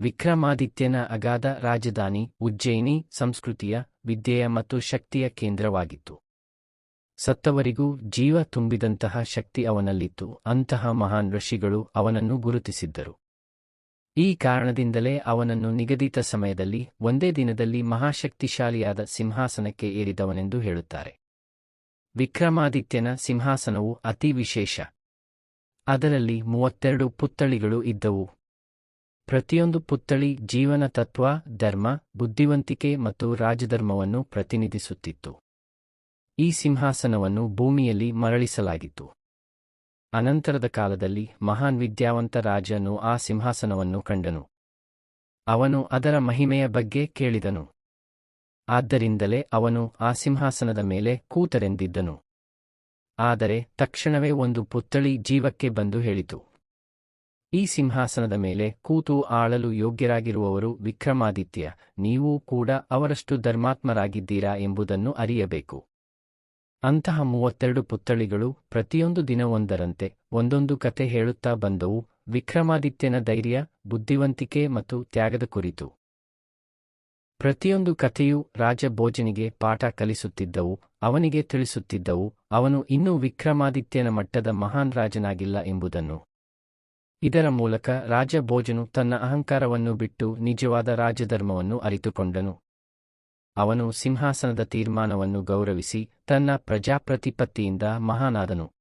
ವಿಕ್ರಮಾದಿತ್ಯನ ಅಗಾಧ ರಾಜಧಾನಿ ಉಜ್ಜಯಿನಿ ಸಂಸ್ಕೃತಿಯ, ವಿದ್ಯೆಯ ಮತ್ತು ಶಕ್ತಿಯ ಕೇಂದ್ರವಾಗಿತ್ತು. ಸತ್ತವರಿಗೂ ಜೀವ ತುಂಬಿದಂತಹ ಶಕ್ತಿ ಅವನಲ್ಲಿತ್ತು, ಅಂತಹ ಮಹಾನ್ ಋಷಿಗಳು ಅವನನ್ನು ಗುರುತಿಸಿದ್ದರು. ಈ ಕಾರಣದಿಂದಲೇ ಅವನನ್ನು ನಿಗದಿತ ಸಮಯದಲ್ಲಿ, ಒಂದೇ ದಿನದಲ್ಲಿ ಮಹಾಶಕ್ತಿಶಾಲಿಯಾದ ಸಿಂಹಾಸನಕ್ಕೆ ಏರಿದವನೆಂದು ಹೇಳುತ್ತಾರೆ. ವಿಕ್ರಮಾದಿತ್ಯನ ಸಿಂಹಾಸನವು ಅತಿ ವಿಶೇಷ. ಅದರಲ್ಲಿ ಮೂವತ್ತೆರಡು ಪುತ್ಥಳಿಗಳು ಇದ್ದವು. ಪ್ರತಿಯೊಂದು ಪುತ್ಥಳಿ ಜೀವನ ತತ್ವ, ಧರ್ಮ, ಬುದ್ಧಿವಂತಿಕೆ ಮತ್ತು ರಾಜಧರ್ಮವನ್ನು ಪ್ರತಿನಿಧಿಸುತ್ತಿತ್ತು. ಈ ಸಿಂಹಾಸನವನ್ನು ಭೂಮಿಯಲ್ಲಿ ಮರಳಿಸಲಾಗಿತ್ತು. ಅನಂತರದ ಕಾಲದಲ್ಲಿ ಮಹಾನ್ ವಿದ್ಯಾವಂತ ರಾಜನು ಆ ಸಿಂಹಾಸನವನ್ನು ಕಂಡನು. ಅವನು ಅದರ ಮಹಿಮೆಯ ಬಗ್ಗೆ ಕೇಳಿದನು. ಆದ್ದರಿಂದಲೇ ಅವನು ಆ ಸಿಂಹಾಸನದ ಮೇಲೆ ಕೂತರೆಂದಿದ್ದನು. ಆದರೆ ತಕ್ಷಣವೇ ಒಂದು ಪುತ್ಥಳಿ ಜೀವಕ್ಕೆ ಬಂದು ಹೇಳಿತು. ಈ ಸಿಂಹಾಸನದ ಮೇಲೆ ಕೂತು ಆಳಲು ಯೋಗ್ಯರಾಗಿರುವವರು ವಿಕ್ರಮಾದಿತ್ಯ, ನೀವೂ ಕೂಡ ಅವರಷ್ಟು ಧರ್ಮಾತ್ಮರಾಗಿದ್ದೀರಾ ಎಂಬುದನ್ನು ಅರಿಯಬೇಕು. ಅಂತಹ ಮೂವತ್ತೆರಡು ಪುತ್ಥಳಿಗಳು ಪ್ರತಿಯೊಂದು ದಿನವೊಂದರಂತೆ ಒಂದೊಂದು ಕತೆ ಹೇಳುತ್ತಾ ಬಂದವು, ವಿಕ್ರಮಾದಿತ್ಯನ ಧೈರ್ಯ, ಬುದ್ಧಿವಂತಿಕೆ ಮತ್ತು ತ್ಯಾಗದ ಕುರಿತು. ಪ್ರತಿಯೊಂದು ಕಥೆಯೂ ರಾಜಭೋಜನಿಗೆ ಪಾಠ ಕಲಿಸುತ್ತಿದ್ದವು, ಅವನಿಗೆ ತಿಳಿಸುತ್ತಿದ್ದವು, ಅವನು ಇನ್ನೂ ವಿಕ್ರಮಾದಿತ್ಯನ ಮಟ್ಟದ ಮಹಾನ್ ರಾಜನಾಗಿಲ್ಲ ಎಂಬುದನ್ನು. ಇದರ ಮೂಲಕ ರಾಜ ಭೋಜನು ತನ್ನ ಅಹಂಕಾರವನ್ನು ಬಿಟ್ಟು ನಿಜವಾದ ರಾಜಧರ್ಮವನ್ನು ಅರಿತುಕೊಂಡನು. ಅವನು ಸಿಂಹಾಸನದ ತೀರ್ಮಾನವನ್ನು ಗೌರವಿಸಿ ತನ್ನ ಪ್ರಜಾಪ್ರತಿಪತ್ತಿಯಿಂದ ಮಹಾನಾದನು.